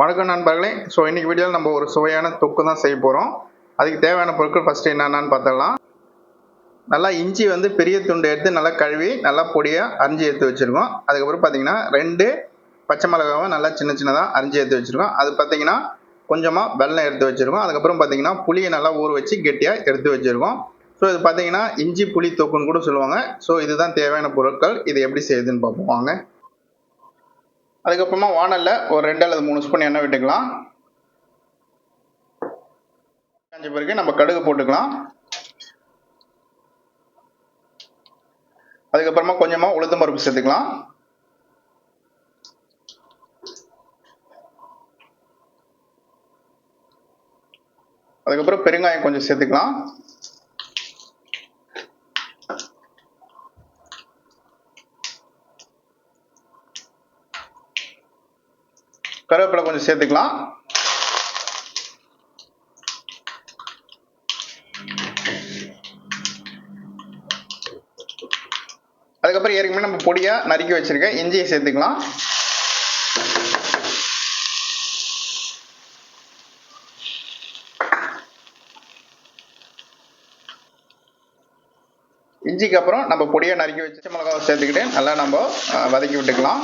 வணக்கம் நண்பர்களே. ஸோ இன்னைக்கு வீடியோவில் நம்ம ஒரு சுவையான தொக்கு தான் செய்ய போகிறோம் அதுக்கு தேவையான பொருட்கள் ஃபஸ்ட்டு என்னென்னு பார்த்தலாம் நல்லா இஞ்சி வந்து பெரிய துண்டு எடுத்து நல்லா கழுவி நல்லா பொடியாக அரிஞ்சு எடுத்து வச்சுருக்கோம். அதுக்கப்புறம் பார்த்தீங்கன்னா ரெண்டு பச்சை மிளகாவை நல்லா சின்ன சின்னதாக அரிஞ்சு எடுத்து வச்சுருக்கோம். அது பார்த்தீங்கன்னா கொஞ்சமாக வெல்லம் எடுத்து வச்சுருக்கோம். அதுக்கப்புறம் பார்த்தீங்கன்னா புளியை நல்லா ஊற வச்சு கெட்டியாக எடுத்து வச்சுருக்கோம். ஸோ இது பார்த்தீங்கன்னா இஞ்சி புளி தொக்குன்னு கூட சொல்லுவாங்க. ஸோ இதுதான் தேவையான பொருட்கள். இது எப்படி செய்யுதுன்னு பார்ப்போம். வாங்க. அதுக்கப்புறமா வானலில் ஒரு ரெண்டு அல்லது மூணு ஸ்பூன் எண்ணெய் விட்டுக்கலாம். காஞ்ச பிறகு நம்ம கடுகு போட்டுக்கலாம். அதுக்கப்புறமா கொஞ்சமாக உளுத்தம் பருப்பு சேர்த்துக்கலாம். அதுக்கப்புறம் பெருங்காயம் கொஞ்சம் சேர்த்துக்கலாம். கருவேப்பிலை கொஞ்சம் சேர்த்துக்கலாம். அதுக்கப்புறம் ஏற்கனவே நம்ம பொடியாக நறுக்கி வச்சுருக்கேன் இஞ்சியை சேர்த்துக்கலாம். இஞ்சிக்கு அப்புறம் நம்ம பொடியாக நறுக்கி வச்சு மிளகாவை சேர்த்துக்கிட்டு நல்லா நம்ம வதக்கி விட்டுக்கலாம்.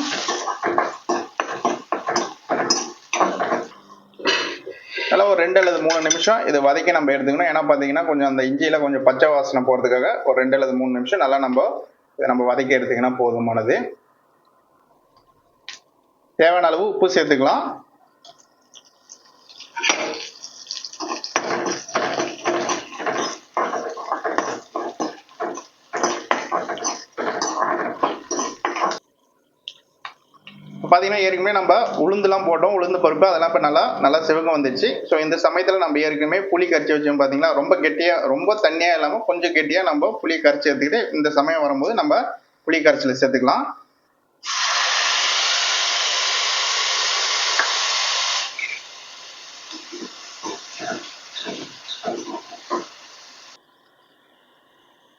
ஒரு ரெண்டு அல்லது மூணு நிமிஷம் இது வதக்கி நம்ம எடுத்துக்கணும். ஏன்னா பார்த்தீங்கன்னா கொஞ்சம் அந்த இஞ்சியில் கொஞ்சம் பச்சை வாசனை போகிறதுக்காக ஒரு ரெண்டு அல்லது மூணு நிமிஷம் நல்லா நம்ம இதை நம்ம வதக்கி எடுத்துக்கினா போதுமானது. தேவையான அளவு உப்பு சேர்த்துக்கலாம். பார்த்தீங்கன்னா ஏற்கனவே நம்ம உளுந்துலாம் போட்டோம் உளுந்து பருப்பு அதெல்லாம் இப்போ நல்லா நல்லா சிவகம் வந்துச்சு ஸோ இந்த சமயத்தில் நம்ம ஏற்கனவே புளி கரைச்சி வச்சோம் பார்த்தீங்கன்னா ரொம்ப கெட்டியாக ரொம்ப தண்ணியாக இல்லாமல் கொஞ்சம் கெட்டியாக நம்ம புளி கரைச்சி எடுத்துக்கிட்டு இந்த சமயம் வரும்போது நம்ம புளி கரைச்சல் சேர்த்துக்கலாம்.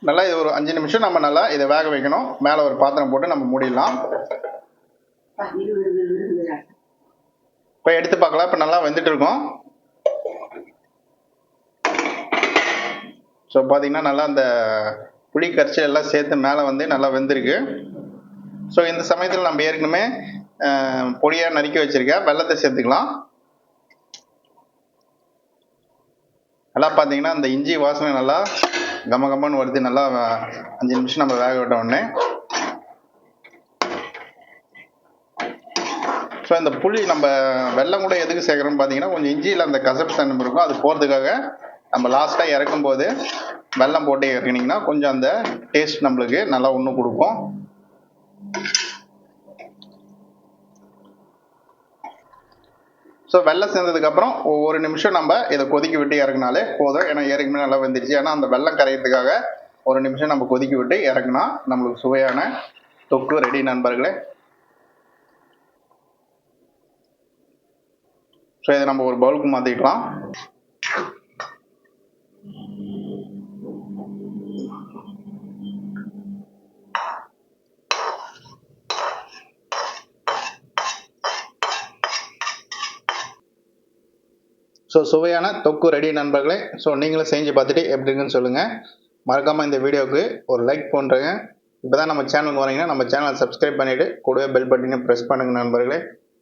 நல்லா இது ஒரு அஞ்சு நிமிஷம் நம்ம நல்லா இதை வேக வைக்கணும். மேலே ஒரு பாத்திரம் போட்டு நம்ம மூடிடலாம். இப்போ எடுத்து பார்க்கலாம். இப்போ நல்லா வெந்துட்டு இருக்கோம் ஸோ பார்த்தீங்கன்னா நல்லா அந்த புளி கரைச்சல் எல்லாம் சேர்த்து மேலே வந்து நல்லா வெந்திருக்கு. ஸோ இந்த சமயத்தில் நம்ம ஏற்கனவே பொடியாக நறுக்கி வச்சுருக்கேன் வெள்ளத்தை சேர்த்துக்கலாம். நல்லா பார்த்தீங்கன்னா அந்த இஞ்சி வாசனை நல்லா கம கமன்னு வருது. நல்லா அஞ்சு நிமிஷம் நம்ம வேக விட்ட உடனே. ஸோ இந்த புளி நம்ம வெள்ளம் கூட எதுக்கு சேர்க்குறோம்னு பார்த்தீங்கன்னா கொஞ்சம் இஞ்சியில் அந்த கசப்பு தன்மை இருக்கும். அது போகிறதுக்காக நம்ம லாஸ்ட்டாக இறக்கும் போது வெள்ளம் போட்டு இறக்குனீங்கன்னா கொஞ்சம் அந்த டேஸ்ட் நம்மளுக்கு நல்லா ஒன்று கொடுக்கும். ஸோ வெள்ளம் சேர்ந்ததுக்கப்புறம் ஒவ்வொரு நிமிஷம் நம்ம இதை கொதிக்க விட்டு இறக்குனாலே போதும். ஏன்னா ஏற்கனவே நல்லா வந்துருச்சு. ஏன்னா அந்த வெள்ளம் கரையிறதுக்காக ஒரு நிமிஷம் நம்ம கொதிக்க விட்டு இறக்குனா நம்மளுக்கு சுவையான தொக்கு ரெடி நண்பர்களே. ஸோ இதை நம்ம ஒரு பவுலுக்கு மாற்றிக்கலாம் ஸோ சுவையான தொக்கு ரெடி நண்பர்களே. ஸோ நீங்களும் செஞ்சு பார்த்துட்டு எப்படி இருக்குன்னு சொல்லுங்கள் மறக்காமல் இந்த வீடியோவுக்கு ஒரு லைக் பண்ணுறேங்க இப்போ தான் நம்ம சேனலுக்கு வரீங்கன்னா நம்ம சேனலை சப்ஸ்கிரைப் பண்ணிவிட்டு கூடவே பெல் பட்டனையும் ப்ரெஸ் பண்ணுங்கள் நண்பர்களே.